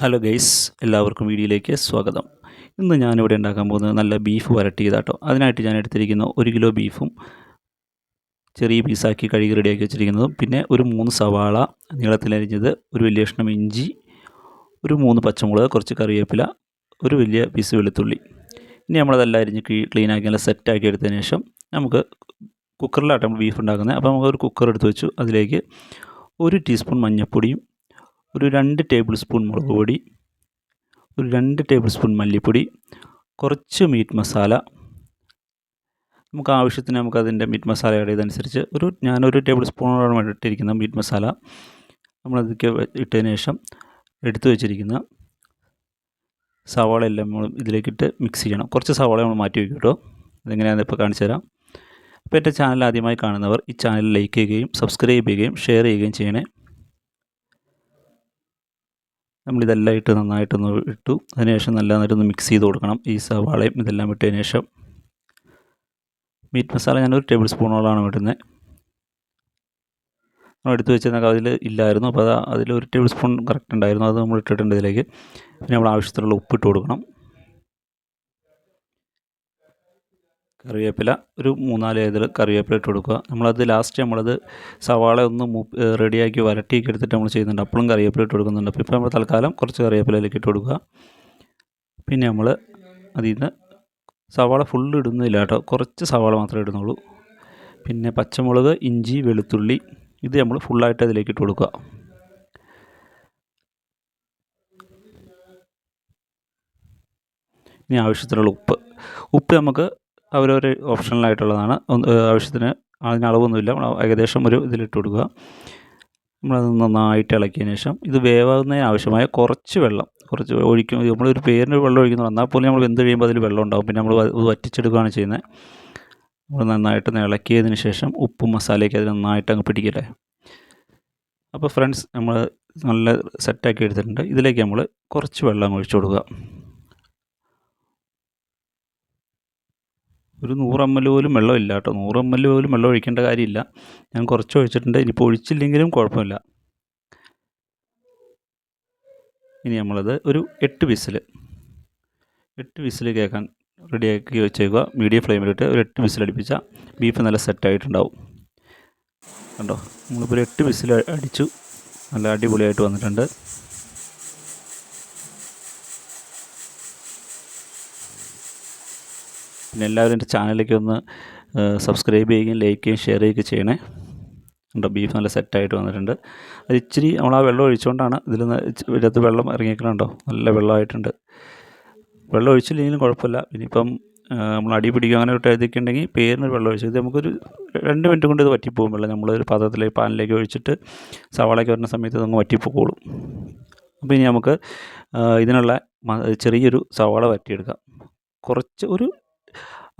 Hello guys എല്ലാവർക്കും വീഡിയോയിലേക്ക് സ്വാഗതം. ഇന്ന് ഞാനിവിടെ ഉണ്ടാക്കാൻ പോകുന്നത് നല്ല ബീഫ് വരട്ടിയതാട്ടോ. അതിനായിട്ട് ഞാൻ എടുത്തിരിക്കുന്ന ഒരു കിലോ ബീഫും ചെറിയ പീസാക്കി കഴുകി റെഡിയാക്കി വെച്ചിരിക്കുന്നതും പിന്നെ ഒരു മൂന്ന് സവാള നീളത്തിലരിഞ്ഞത് ഒരു വലിയ കഷ്ണം ഇഞ്ചി ഒരു മൂന്ന് പച്ചമുളക് കുറച്ച് കറിവേപ്പില ഒരു വലിയ പീസ് വെളുത്തുള്ളി. ഇനി നമ്മളതെല്ലാം അരിഞ്ഞ് ക്ലീൻ ആക്കി നല്ല സെറ്റാക്കി എടുത്തതിന് ശേഷം നമുക്ക് കുക്കറിലാട്ടോ നമ്മൾ ബീഫ് ഉണ്ടാക്കുന്നത്. അപ്പോൾ നമുക്കൊരു കുക്കർ എടുത്ത് വെച്ചു. അതിലേക്ക് ഒരു ടീസ്പൂൺ മഞ്ഞൾപ്പൊടിയും ഒരു രണ്ട് ടേബിൾ സ്പൂൺ മുളക് പൊടി ഒരു രണ്ട് ടേബിൾ സ്പൂൺ മല്ലിപ്പൊടി കുറച്ച് മീറ്റ് മസാല നമുക്ക് ആവശ്യത്തിന് നമുക്ക് അതിന്റെ മീറ്റ് മസാല ആഡ് ചെയ്തനുസരിച്ച് ഒരു ഞാനൊരു ടേബിൾ സ്പൂണോളം ഇട്ടിരിക്കുന്ന മീറ്റ് മസാല നമ്മളതൊക്കെ ഇട്ടതിന് ശേഷം എടുത്തു വെച്ചിരിക്കുന്ന സവാള എല്ലാം നമ്മൾ ഇതിലേക്കിട്ട് മിക്സ് ചെയ്യണം. കുറച്ച് സവാള നമ്മൾ മാറ്റി വയ്ക്കും കേട്ടോ. അതെങ്ങനെയാണെന്ന് ഇപ്പോൾ കാണിച്ചു തരാം. അപ്പോൾ എന്റെ ചാനൽ ആദ്യമായി കാണുന്നവർ ഈ ചാനൽ ലൈക്ക് ചെയ്യുകയും സബ്സ്ക്രൈബ് ചെയ്യുകയും ഷെയർ ചെയ്യുകയും ചെയ്യണേ. നമ്മളിതെല്ലാം ഇട്ട് നന്നായിട്ടൊന്ന് ഇട്ടു. അതിനുശേഷം നല്ല നന്നായിട്ടൊന്ന് മിക്സ് ചെയ്ത് കൊടുക്കണം. ഈ സവാളയും ഇതെല്ലാം ഇട്ടതിന് ശേഷം മീറ്റ് മസാല ഞാനൊരു ടേബിൾ സ്പൂണോളാണ് ഇടുന്നത് നമ്മൾ എടുത്ത് വെച്ചിരുന്ന അതിൽ ഇല്ലായിരുന്നു. അപ്പോൾ അത് അതിൽ ഒരു ടേബിൾ സ്പൂൺ കറക്റ്റ് ഉണ്ടായിരുന്നു. അത് നമ്മൾ ഇട്ടിട്ടുണ്ട് ഇതിലേക്ക്. പിന്നെ നമ്മൾ ആവശ്യത്തിനുള്ള ഉപ്പിട്ട് കൊടുക്കണം. കറിവേപ്പില ഒരു മൂന്നാൽ ഏതിൽ കറിവേപ്പില ഇട്ട് കൊടുക്കുക. നമ്മളത് ലാസ്റ്റ് നമ്മളത് സവാള ഒന്ന് റെഡിയാക്കി വരട്ടിയൊക്കെ എടുത്തിട്ട് നമ്മൾ ചെയ്യുന്നുണ്ട്. അപ്പോഴും കറിവേപ്പില ഇട്ട് കൊടുക്കുന്നുണ്ട്. അപ്പോൾ ഇപ്പോൾ നമ്മൾ തൽക്കാലം കുറച്ച് കറിവേപ്പിലയിലേക്ക് ഇട്ട് കൊടുക്കുക. പിന്നെ നമ്മൾ അതിൽ നിന്ന് സവാള ഫുള്ള് ഇടുന്നില്ല കേട്ടോ. കുറച്ച് സവാള മാത്രമേ ഇടുന്നുള്ളൂ. പിന്നെ പച്ചമുളക് ഇഞ്ചി വെളുത്തുള്ളി ഇത് നമ്മൾ ഫുള്ളായിട്ട് അതിലേക്ക് ഇട്ട് കൊടുക്കുക. ഇനി ആവശ്യത്തിനുള്ള ഉപ്പ്. ഉപ്പ് നമുക്ക് അവരവർ ഓപ്ഷണലായിട്ടുള്ളതാണ്. ആവശ്യത്തിന് അതിന് അളവൊന്നുമില്ല. നമ്മൾ ഏകദേശം ഒരു ഇതിലിട്ട് കൊടുക്കുക. നമ്മളത് നന്നായിട്ട് ഇളക്കിയതിന് ശേഷം ഇത് വേവാകുന്നതിന് ആവശ്യമായ കുറച്ച് വെള്ളം കുറച്ച് ഒഴിക്കും. നമ്മളൊരു പേരിന് വെള്ളം ഒഴിക്കുന്നുണ്ട്. എന്നാൽ പോലും നമ്മൾ വെന്ത് കഴിയുമ്പോൾ അതിൽ വെള്ളം ഉണ്ടാകും പിന്നെ നമ്മൾ അത് വറ്റിച്ചെടുക്കുകയാണ് ചെയ്യുന്നത്. നമ്മൾ നന്നായിട്ട് ഇളക്കിയതിന് ശേഷം ഉപ്പും മസാലയൊക്കെ അതിൽ നന്നായിട്ട് അങ്ങ് പിടിക്കട്ടെ. അപ്പോൾ ഫ്രണ്ട്സ് നമ്മൾ നല്ല സെറ്റാക്കി എടുത്തിട്ടുണ്ട്. ഇതിലേക്ക് നമ്മൾ കുറച്ച് വെള്ളം ഒഴിച്ചു കൊടുക്കുക. ഒരു നൂറ് എം എൽ പോലും വെള്ളമില്ല കേട്ടോ. നൂറ് എം എൽ പോലും വെള്ളം ഒഴിക്കേണ്ട കാര്യമില്ല. ഞാൻ കുറച്ച് ഒഴിച്ചിട്ടുണ്ട്. ഇനിയിപ്പോൾ ഒഴിച്ചില്ലെങ്കിലും കുഴപ്പമില്ല. ഇനി നമ്മളത് ഒരു എട്ട് വിസിൽ. എട്ട് വിസിൽ കേൾക്കാൻ റെഡിയാക്കി വെച്ചേക്കുക. മീഡിയം ഫ്ലെയിമിലിട്ട് ഒരു എട്ട് വിസിൽ അടുപ്പിച്ചാൽ ബീഫ് നല്ല സെറ്റായിട്ടുണ്ടാവും. കണ്ടോ? നമ്മളിപ്പോൾ ഒരു എട്ട് വിസിൽ അടിച്ചു. നല്ല അടിപൊളിയായിട്ട് വന്നിട്ടുണ്ട്. പിന്നെ എല്ലാവരും എന്റെ ചാനലിലേക്ക് ഒന്ന് സബ്സ്ക്രൈബ് ചെയ്യുകയും ലൈക്ക് ചെയ്യുകയും ഷെയർ ചെയ്യുകയൊക്കെ ചെയ്യണേ. ഉണ്ടോ ബീഫ് നല്ല സെറ്റായിട്ട് വന്നിട്ടുണ്ട്. അത് ഇച്ചിരി നമ്മൾ ആ വെള്ളം ഒഴിച്ചുകൊണ്ടാണ് ഇതിൽ ഇതിനകത്ത് വെള്ളം ഇറങ്ങിക്കണുണ്ടോ നല്ല വെള്ളമായിട്ടുണ്ട്. വെള്ളം ഒഴിച്ചില്ലെങ്കിലും കുഴപ്പമില്ല. ഇനിയിപ്പം നമ്മൾ അടി പിടിക്കുക അങ്ങനെ ഒരു ഇതൊക്കെ ഉണ്ടെങ്കിൽ പേരിന് വെള്ളം ഒഴിച്ചു ഇത് നമുക്കൊരു രണ്ട് മിനിറ്റ് കൊണ്ട് ഇത് വറ്റിപ്പോകും. വെള്ളം നമ്മളൊരു പാത്രത്തിലേക്ക് പാനിലേക്ക് ഒഴിച്ചിട്ട് സവാളയ്ക്ക് വരുന്ന സമയത്ത് ഇതങ്ങ് വറ്റിപ്പോക്കോളും. അപ്പോൾ ഇനി നമുക്ക് ഇതിനുള്ള ചെറിയൊരു സവാള വറ്റിയെടുക്കാം. കുറച്ച് ഒരു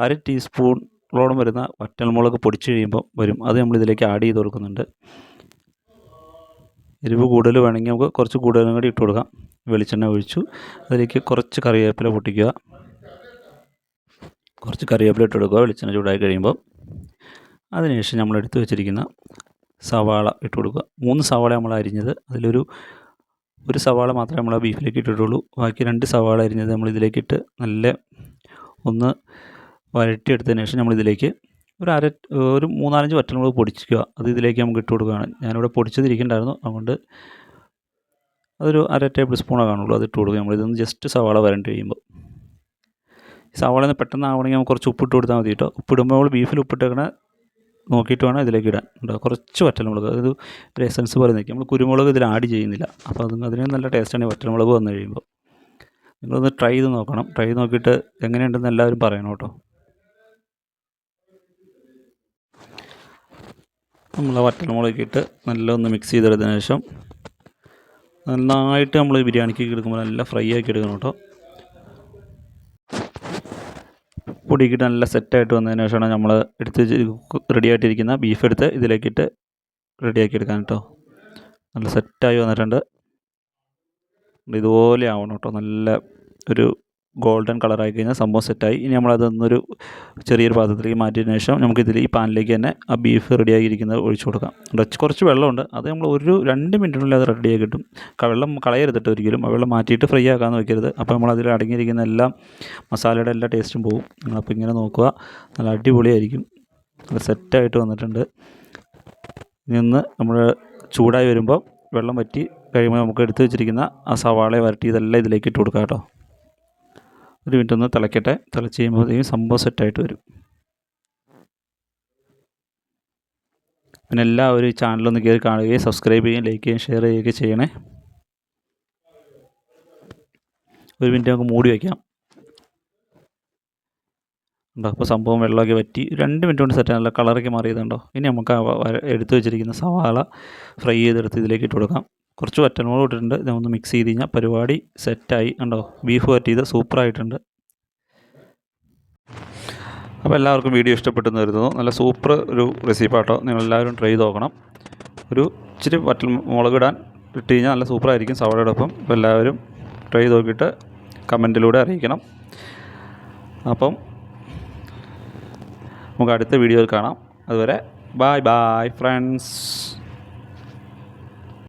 അര ടീസ്പൂണോളം വരുന്ന വറ്റൽമുളക് പൊടിച്ച് കഴിയുമ്പോൾ വരും. അത് നമ്മൾ ഇതിലേക്ക് ആഡ് ചെയ്ത് കൊടുക്കുന്നുണ്ട്. എരിവ് കൂടുതൽ വേണമെങ്കിൽ നമുക്ക് കുറച്ച് കൂടുതലും കൂടി ഇട്ട് കൊടുക്കാം. വെളിച്ചെണ്ണ ഒഴിച്ചു. അതിലേക്ക് കുറച്ച് കറിവേപ്പില പൊട്ടിക്കുക. കുറച്ച് കറിവേപ്പില ഇട്ട് കൊടുക്കുക. വെളിച്ചെണ്ണ ചൂടായി കഴിയുമ്പോൾ അതിനുശേഷം നമ്മൾ എടുത്തു വെച്ചിരിക്കുന്ന സവാള ഇട്ട് കൊടുക്കുക. മൂന്ന് സവാള നമ്മൾ അരിഞ്ഞത്. അതിലൊരു ഒരു സവാള മാത്രമേ നമ്മൾ ബീഫിലേക്ക് ഇട്ടിട്ടുള്ളൂ. ബാക്കി രണ്ട് സവാള അരിഞ്ഞത് നമ്മൾ ഇതിലേക്കിട്ട് നല്ല ഒന്ന് വരട്ടിയെടുത്തതിന് ശേഷം നമ്മളിതിലേക്ക് ഒരു അര ഒരു മൂന്നാലഞ്ച് വറ്റൽമുളക് പൊടിക്കുക അത് ഇതിലേക്ക് നമുക്ക് ഇട്ട് കൊടുക്കുകയാണ്. ഞാനിവിടെ പൊടിച്ചതിരിക്കണ്ടായിരുന്നു. അതുകൊണ്ട് അതൊരു അര ടേബിൾ സ്പൂണേ കാണുള്ളൂ. അത് ഇട്ട് കൊടുക്കുക. നമ്മളിതൊന്ന് ജസ്റ്റ് സവാള വരേണ്ടി കഴിയുമ്പോൾ. സവാള ഒന്ന് പെട്ടെന്ന് ആവണമെങ്കിൽ നമുക്ക് കുറച്ച് ഉപ്പിട്ട് കൊടുത്താൽ മതി കേട്ടോ. ഉപ്പിടുമ്പോൾ നമ്മൾ ബീഫിൽ ഉപ്പിട്ടേക്കണ നോക്കിയിട്ട് വേണം ഇതിലേക്ക് ഇടാൻ. ഉണ്ടോ കുറച്ച് വറ്റൽമുളക് അതായത് ഒരു എസൻസ് പോലെ നിൽക്കും. നമ്മൾ കുരുമുളക് ഇതിൽ ആഡ് ചെയ്യുന്നില്ല. അപ്പോൾ അത് അതിന് നല്ല ടേസ്റ്റാണ് വറ്റൽമുളക് വന്നു കഴിയുമ്പോൾ. നിങ്ങളൊന്ന് ട്രൈ ചെയ്ത് നോക്കണം. ട്രൈ ചെയ്ത് നോക്കിയിട്ട് എങ്ങനെയുണ്ടെന്ന് എല്ലാവരും പറയണം കേട്ടോ. നമ്മൾ വറ്റൽമുളകിട്ട് നല്ല ഒന്ന് മിക്സ് ചെയ്തെടുത്തതിന് ശേഷം നന്നായിട്ട് നമ്മൾ ബിരിയാണിക്ക് എടുക്കുമ്പോൾ നല്ല ഫ്രൈ ആക്കി എടുക്കണം കേട്ടോ. പൊടിക്കിട്ട് നല്ല സെറ്റായിട്ട് വന്നതിന് ശേഷമാണ് നമ്മൾ എടുത്ത് റെഡിയായിട്ടിരിക്കുന്ന ബീഫ് എടുത്ത് ഇതിലേക്കിട്ട് റെഡിയാക്കി എടുക്കാൻ കേട്ടോ. നല്ല സെറ്റായി വന്നിട്ടുണ്ട്. ഇതുപോലെ ആവണം കേട്ടോ. നല്ല ഒരു ഗോൾഡൻ കളറായി കഴിഞ്ഞാൽ സംഭവം സെറ്റായി ഇനി നമ്മളതൊന്നൊരു ചെറിയൊരു പാത്രത്തിലേക്ക് മാറ്റിയതിന് ശേഷം നമുക്കിതിൽ ഈ പാനിലേക്ക് തന്നെ ആ ബീഫ് റെഡിയായിരിക്കുന്നത് ഒഴിച്ചു കൊടുക്കാം. കുറച്ച് വെള്ളമുണ്ട്. അത് നമ്മൾ ഒരു രണ്ട് മിനിറ്റിനുള്ളിൽ അത് റെഡിയായി കിട്ടും. വെള്ളം കളയരുതിട്ട് ഒരിക്കലും. ആ വെള്ളം മാറ്റിയിട്ട് ഫ്രൈ ആക്കാമെന്ന് വെക്കരുത്. അപ്പോൾ നമ്മളതിൽ അടങ്ങിയിരിക്കുന്ന എല്ലാ മസാലയുടെ എല്ലാ ടേസ്റ്റും പോകും അപ്പോൾ ഇങ്ങനെ നോക്കുക. നല്ല അടിപൊളിയായിരിക്കും. നല്ല സെറ്റായിട്ട് വന്നിട്ടുണ്ട്. നിന്ന് നമ്മൾ ചൂടായി വരുമ്പോൾ വെള്ളം വറ്റി കഴിയുമ്പോൾ നമുക്ക് എടുത്ത് വെച്ചിരിക്കുന്ന ആ സവാള വരട്ടി ഇതെല്ലാം ഇതിലേക്ക് ഇട്ട് കൊടുക്കാം കേട്ടോ. ഒരു മിനിറ്റ് ഒന്ന് തിളയ്ക്കട്ടെ തിളച്ച് കഴിയുമ്പോഴത്തേക്കും സംഭവം സെറ്റായിട്ട് വരും. പിന്നെ എല്ലാവരും ചാനലൊന്ന് കയറി കാണുകയും സബ്സ്ക്രൈബ് ചെയ്യുകയും ലൈക്ക് ചെയ്യുകയും ഷെയർ ചെയ്യുകയൊക്കെ ചെയ്യണേ. ഒരു മിനിറ്റ് നമുക്ക് മൂടി വയ്ക്കാം ഉണ്ടോ? അപ്പോൾ സംഭവം വെള്ളമൊക്കെ വറ്റി രണ്ട് മിനിറ്റ് കൊണ്ട് സെറ്റ് നല്ല കളറൊക്കെ മാറിയതുണ്ടോ? ഇനി നമുക്ക് എടുത്ത് വെച്ചിരിക്കുന്ന സവാള ഫ്രൈ ചെയ്തെടുത്ത് ഇതിലേക്ക് ഇട്ട് കൊടുക്കാം. കുറച്ച് വറ്റൽമുളക് ഇട്ടിട്ടുണ്ട്. ഇതൊന്ന് മിക്സ് ചെയ്ത് കഴിഞ്ഞാൽ പരിപാടി സെറ്റായി ഉണ്ടോ ബീഫ് വറ്റിയത് സൂപ്പറായിട്ടുണ്ട് അപ്പോൾ എല്ലാവർക്കും വീഡിയോ ഇഷ്ടപ്പെട്ടെന്ന് കരുതുന്നു. നല്ല സൂപ്പർ ഒരു റെസിപ്പാട്ടോ നിങ്ങളെല്ലാവരും ട്രൈ ചെയ്ത് നോക്കണം. ഒരു ഇച്ചിരി വറ്റൽ ഇടാൻ ഇട്ട് കഴിഞ്ഞാൽ നല്ല സൂപ്പറായിരിക്കും സവാളയോടൊപ്പം. അപ്പോൾ എല്ലാവരും ട്രൈ ചെയ്ത് നോക്കിയിട്ട് കമന്റിലൂടെ അറിയിക്കണം. അപ്പം നമുക്ക് അടുത്ത വീഡിയോയിൽ കാണാം. അതുവരെ ബായ് ബായ് ഫ്രണ്ട്സ്.